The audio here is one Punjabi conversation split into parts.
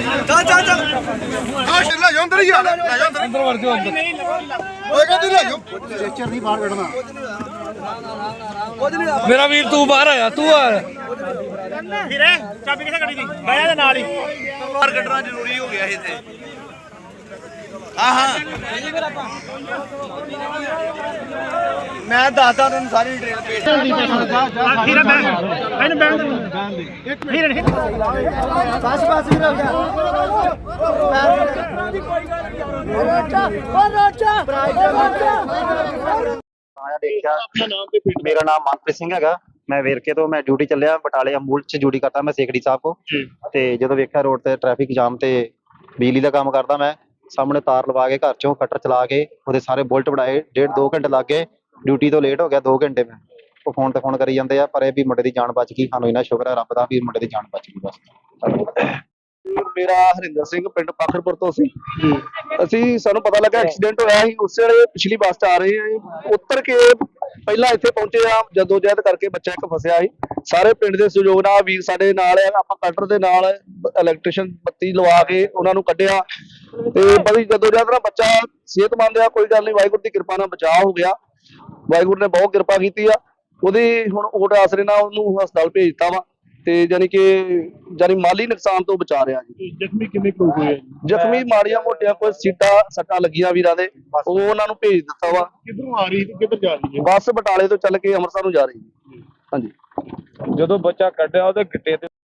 ਚੱਲ ਚੱਲ ਚੱਲ। ਆ ਲੈ ਜਾ ਅੰਦਰ ਹੀ ਆ ਲੈ ਜਾ ਅੰਦਰ। ਅੰਦਰ ਵੜ ਜਾ ਅੰਦਰ। ਓਏ ਕਹਿੰਦੀ ਲੈ ਜਾ ਮੇਰਾ ਵੀਰ ਤੂੰ ਬਾਹਰ ਆਇਆ ਤੂੰ ਆ। ਵੀਰੇ ਚਾਬੀ ਕਿੱਥੇ ਗੱਡੀ ਦੀ ਬਾਇਆ ਦੇ ਨਾਲ ਹੀ। ਬਾਹਰ ਕੱਢਣਾ ਜ਼ਰੂਰੀ ਹੋ ਗਿਆ ਇਹ ਤੇ ਹਾਂ ਹਾਂ। ਮੈਂ ਦੱਸਦਾ ਤੈਨੂੰ ਸਾਰੀ ਡਿਟੇਲ ਪੇਸ਼ ਵੀਰੇ ਬੈਠ ਇਹਨੂੰ ਬੈਠ ਦੇ। ਵੀਰੇ ਬਸ ਬਸ ਵੀਰ ਹੋ ਗਿਆ। ਰੋਟਾ ਉਹ ਰੋਟਾ ਰੋਟਾ ਆਇਆ ਦੇਖਿਆ ਮੇਰਾ ਨਾਮ ਮਨਪ੍ਰੀਤ ਸਿੰਘ ਹੈਗਾ। ਮੈਂ ਵੇਰਕੇ ਤੋਂ ਮੈਂ ਡਿਊਟੀ ਚੱਲਿਆ ਬਟਾਲੇ ਅਮੂਲ ਚ ਡਿਊਟੀ ਕਰਦਾ ਮੈਂ ਸੇਖੜੀ ਸਾਹਿਬ ਕੋ। ਤੇ ਜਦੋਂ ਵੇਖਿਆ ਰੋਡ ਤੇ ਟ੍ਰੈਫਿਕ ਜਾਮ ਤੇ ਬਿਜਲੀ ਦਾ ਕੰਮ ਕਰਦਾ ਮੈਂ ਸਾਹਮਣੇ ਤਾਰ ਲਵਾ ਕੇ ਘਰ ਚੋਂ ਕਟਰ ਚਲਾ ਕੇ ਉਹਦੇ ਸਾਰੇ ਬੁਲਟ ਬਣਾਏ ਡੇਢ ਦੋ ਘੰਟੇ ਲੱਗ ਗਏ। ਡਿਊਟੀ ਤੋਂ ਲੇਟ ਹੋ ਗਿਆ 2 ਘੰਟੇ ਮੈਂ। ਉਹ ਫੋਨ ਤੇ ਫੋਨ ਕਰੀ ਜਾਂਦੇ ਆ ਪਰ ਇਹ ਵੀ ਮੁੰਡੇ ਦੀ ਜਾਨ ਬਚ ਗਈ। ਸਾਨੂੰ ਇੰਨਾ ਸ਼ੁਕਰ ਹੈ ਰੱਬ ਦਾ ਵੀ ਮੁੰਡੇ ਦੀ ਜਾਨ ਬਚ ਗਈ ਬਸ। ਮੇਰਾ ਹਰਿੰਦਰ ਸਿੰਘ ਪਿੰਡ ਪਾਖਰਪੁਰ ਤੋਂ ਸੀ। ਅਸੀਂ ਸਾਨੂੰ ਪਤਾ ਲੱਗਾ ਐਕਸੀਡੈਂਟ ਹੋਇਆ ਸੀ ਉਸੇ ਵੇਲੇ ਪਿਛਲੀ ਬੱਸ 'ਚ ਆ ਰਹੇ ਹਾਂ ਉੱਤਰ ਕੇ ਪਹਿਲਾਂ ਇੱਥੇ ਪਹੁੰਚੇ ਆ ਜਦੋਂ ਜਹਿਦ ਕਰਕੇ ਬੱਚਾ ਇੱਕ ਫਸਿਆ ਸੀ। ਸਾਰੇ ਪਿੰਡ ਦੇ ਸਹਿਯੋਗ ਨਾਲ ਵੀਰ ਸਾਡੇ ਨਾਲ ਆ ਆਪਾਂ ਕਟਰ ਦੇ ਨਾਲ ਇਲੈਕਟ੍ਰੀਸ਼ੀਅਨ ਬੱਤੀ ਲਵਾ ਕੇ ਉਹਨਾਂ ਨੂੰ ਕੱਢਿਆ। ਤੇ ਬੜੀ ਜਦੋਂ ਜਹਿਦ ਨਾਲ ਬੱਚਾ ਸਿਹਤਮੰਦ ਆ ਕੋਈ ਗੱਲ ਨਹੀਂ ਵਾਹਿਗੁਰੂ ਦੀ ਕਿਰਪਾ ਨਾਲ ਬਚਾਅ ਹੋ ਗਿਆ। ਵਾਹਿਗੁਰੂ ਨੇ ਬਹੁਤ ਕਿਰਪਾ ਕੀਤੀ ਆ। ਉਹਦੀ ਹੁਣ ਓਟ ਆਸਰੇ ਨਾਲ ਉਹਨੂੰ ਹਸਪਤਾਲ ਭੇਜ ਦਿੱਤਾ ਵਾ ਤੇ ਯਾਨੀ ਕਿ ਯਾਨੀ ਮਾਲੀ ਨੁਕਸਾਨ ਤੋਂ ਬਚਾ ਰਿਹਾ ਜੀ। ਜ਼ਖਮੀ ਕਿੰਨੇ ਕੁ ਹੋਏ ਜ਼ਖਮੀ ਮਾੜੀਆਂ ਮੋਟੀਆਂ ਕੋਈ ਸੀਟਾਂ ਸੱਟਾਂ ਲੱਗੀਆਂ ਵੀਰਾਂ ਦੇ। ਉਹ ਉਹਨਾਂ ਨੂੰ ਭੇਜ ਦਿੱਤਾ ਵਾ। ਕਿੱਧਰੋਂ ਆ ਰਹੀ ਤੇ ਕਿੱਧਰ ਜਾ ਰਹੀ ਹੈ? ਬੱਸ ਬਟਾਲੇ ਤੋਂ ਚੱਲ ਕੇ ਅੰਮ੍ਰਿਤਸਰ ਨੂੰ ਜਾ ਰਹੀ ਹੈ। ਹਾਂਜੀ। ਜਦੋਂ ਬੱਚਾ ਕੱਢਿਆ ਉਹਦੇ ਗਿੱਟੇ ਤੇ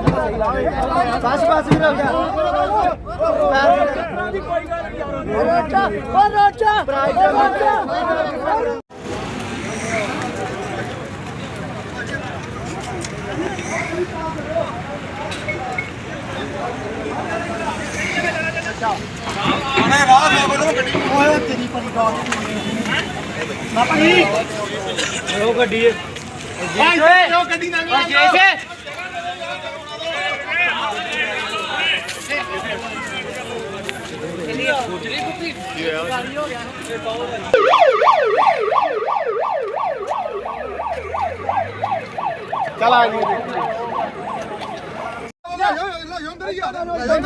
ਬਸ ਬਸ ਵੀਰ ਹੋ ਗਿਆ ਰੋਟਾ ਉਹ ਰੋਟਾ ਰੋਟਾ ਓਏ ਤੇਰੀ ਪਰੀ ਗਾਲ ਉਹ ਗੱਡੀ ਹੈ ਉਹ ਗੱਡੀ ਨਾਲ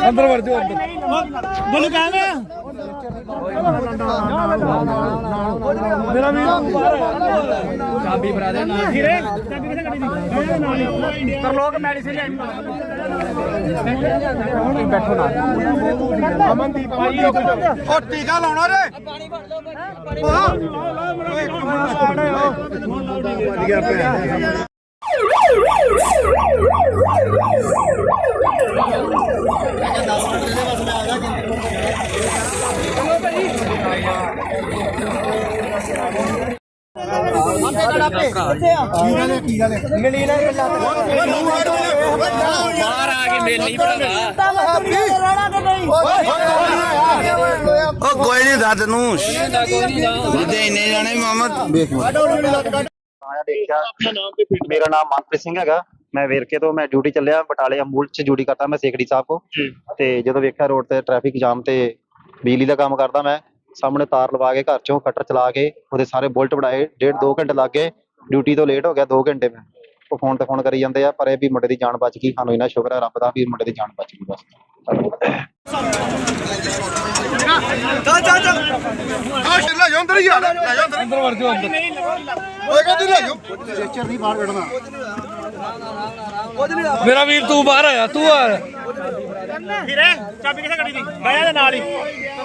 ਅੰਦਰ ਵੜ ਜਾ ਅੰਦਰ। ਬੋਲੂ ਕਹਿੰਦੇ ਮੇਰਾ ਵੀਰ ਚਾਬੀ ਫੜਾ ਦੇ ਨਾਲ। ਵੀਰੇ ਚਾਬੀ ਕਿੱਥੇ ਗੱਡੀ ਦੀ ਹੀ ਤਰਲੋਕ ਮੈਡੀਸਿਨ ਲੈ ਬੈਠੋ ਨਾ ਅਮਨਦੀਪ ਭਾਈ ਉਹ ਟੀਕਾ ਲਾਉਣਾ ਰੇ ਉਹ ਕੋਈ ਨਹੀਂ ਦੱਸ ਨੂੰ ਜਿੱਦੇ ਇੰਨੇ ਜਾਣੇ ਮੁਹੰਮਦ ਆਇਆ ਦੇਖਿਆ ਮੇਰਾ ਨਾਮ ਮਨਪ੍ਰੀਤ ਸਿੰਘ ਹੈਗਾ। ਮੈਂ ਵੇਰਕੇ ਤੋਂ ਮੈਂ ਡਿਊਟੀ ਚੱਲਿਆ ਬਟਾਲੇ ਅਮੂਲ ਚ ਡਿਊਟੀ ਕਰਦਾ ਮੈਂ ਸੇਖੜੀ ਸਾਹਿਬ ਕੋ। ਤੇ ਜਦੋਂ ਵੇਖਿਆ ਰੋਡ ਤੇ ਟ੍ਰੈਫਿਕ ਜਾਮ ਤੇ ਬਿਜਲੀ ਦਾ ਕੰਮ ਕਰਦਾ ਮੈਂ ਸਾਹਮਣੇ ਤਾਰ ਲਵਾ ਕੇ ਘਰ ਚੋਂ ਕਟਰ ਚਲਾ ਕੇ ਉਹਦੇ ਸਾਰੇ ਬੁਲਟ ਬਣਾਏ, ਡੇਢ ਦੋ ਘੰਟੇ ਲੱਗ ਗਏ ਡਿਊਟੀ ਤੋਂ ਲੇਟ ਹੋ ਗਿਆ 2 ਘੰਟੇ ਮੈਂ। ਉਹ ਫੋਨ ਤੇ ਫੋਨ ਕਰੀ ਜਾਂਦੇ ਆ, ਪਰ ਇਹ ਵੀ ਮੁੰਡੇ ਦੀ ਜਾਨ ਬਚ ਗਈ, ਸਾਨੂੰ ਇੰਨਾ ਸ਼ੁਕਰ ਹੈ ਰੱਬ ਦਾ ਵੀ ਮੁੰਡੇ ਦੀ ਜਾਨ ਬਚ ਗਈ ਬਸ। ਆ ਸ਼ਿਲਾ ਜੋ ਅੰਦਰ ਹੀ ਆ ਲੈ ਜਾ ਅੰਦਰ ਅੰਦਰ ਵੜ ਜਾਓ ਅੰਦਰ ਓਏ ਕਹਿੰਦੀ ਲੈ ਜਾਓ ਟੀਚਰ ਨਹੀਂ ਬਾਹਰ ਕੱਢਣਾ ਮੇਰਾ ਵੀਰ ਤੂੰ ਬਾਹਰ ਆਇਆ ਤੂੰ ਆ। ਵੀਰੇ ਚਾਬੀ ਕਿੱਥੇ ਗੱਡੀ ਦੀ ਬਾਇਆ ਦੇ ਨਾਲ ਹੀ।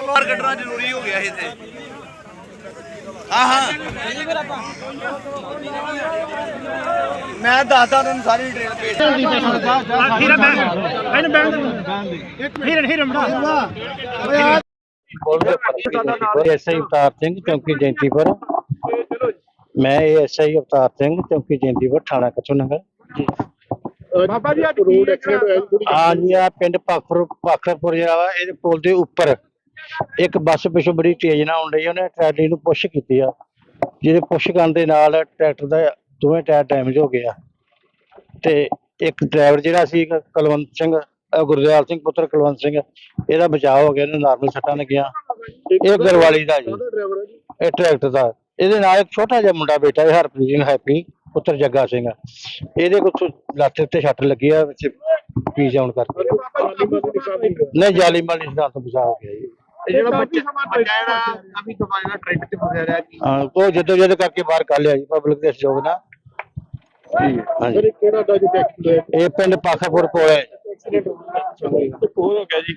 ਬਾਹਰ ਕੱਢਣਾ ਜ਼ਰੂਰੀ ਹੋ ਗਿਆ ਇਹ ਮੈਂ ਦੱਸਦਾ ਤੁਹਾਨੂੰ ਸਾਰੀ ਡਿਟੇਲ ਹੀਰਾ ਇਹਨੂੰ ਦੇ। ਐਸਆਈ ਅਵਤਾਰ ਸਿੰਘ ਚੌਂਕੀ ਜੈਂਤੀਪੁਰ। ਮੈਂ ਐਸਆਈ ਅਵਤਾਰ ਸਿੰਘ ਚੌਂਕੀ ਜੈਂਤੀਪੁਰ ਥਾਣਾ ਕਚੋ ਨਗਰ। ਬਾਬਾ ਜੀ ਅੱਜ ਰੋਡ ਐਕਸੀਡੈਂਟ ਹੋਇਆ ਹਾਂ ਜੀ ਆ ਪਿੰਡ ਪਾਖਰ ਪਾਖਰਪੁਰ ਜਿਹੜਾ ਵਾ ਇਹਦੇ ਪੁਲ ਦੇ ਉੱਪਰ। ਇੱਕ ਬੱਸ ਪਿੱਛੋਂ ਬੜੀ ਤੇਜ਼ ਨਾਲ ਆਉਣ ਰਹੀ ਉਹਨੇ ਟਰੈਲੀ ਨੂੰ ਪੁਸ਼ ਕੀਤੀ ਆ। ਜਿਹਦੇ ਪੁਸ਼ ਕਰਨ ਦੇ ਨਾਲ ਟਰੈਕਟਰ ਦਾ ਦੋਵੇਂ ਟਾਇਰ ਡੈਮੇਜ ਹੋ ਗਏ ਤੇ ਇੱਕ ਡਰਾਈਵਰ ਜਿਹੜਾ ਸੀ ਕ- ਕੁਲਵੰਤ ਸਿੰਘ ਅ, ਗੁਰਦਿਆਲ ਸਿੰਘ ਪੁੱਤਰ ਕੁਲਵੰਤ ਸਿੰਘ ਇਹਦਾ ਬਚਾਅ ਹੋ ਗਿਆ ਇਹਨੂੰ ਨਾਰਮਲ ਸੱਟਾਂ ਲੱਗੀਆਂ। ਇਹ ਗਰਵਾਲੀ ਦਾ ਜੀ। ਇਹ ਟਰੈਕਟਰ ਦਾ। ਇਹਦੇ ਨਾਲ ਇੱਕ ਛੋਟਾ ਜਿਹਾ ਮੁੰਡਾ ਬੇਟਾ ਹੈ ਹਰਪ੍ਰੀਤ ਸਿੰਘ ਹੈਪੀ ਪੁੱਤਰ ਜੱਗਾ ਸਿੰਘ। ਇਹਦੇ ਕੋਲ ਲੱਤ ਉੱਤੇ ਸੱਟ ਲੱਗੀ ਆ ਵਿੱਚ ਪੀ ਜਾਉਣ ਕਰਕੇ। ਨਹੀਂ ਜਾਲੀ ਮਾਲੀ ਨਿਸ਼ਾਨ ਤੋਂ ਬਚਾਅ ਹੋ ਗਿਆ ਜੀ। ਜਿਹੜਾ ਬੱਚਾ ਬੱਚਾ ਜਿਹੜਾ ਕਾਫੀ ਤੁਹਾਡਾ ਟਰੈਕ ਤੇ ਫਸਿਆ ਰਿਹਾ ਕੀ ਹਾਂ ਉਹ ਜਦੋਂ ਜਦ ਕਰਕੇ ਬਾਹਰ ਕੱਢ ਲਿਆ ਜੀ ਪਬਲਿਕ ਦੇ ਸਹਿਯੋਗ ਨਾਲ। ਹਾਂਜੀ। ਕਿਹੜਾ ਦਾ ਜੀ ਟੈਕਸੀ ਇਹ ਪਿੰਡ ਪਾਖਾਪੁਰ ਕੋਲ ਹੈ ਐਕਸੀਡੈਂਟ ਹੋ ਗਿਆ ਜੀ।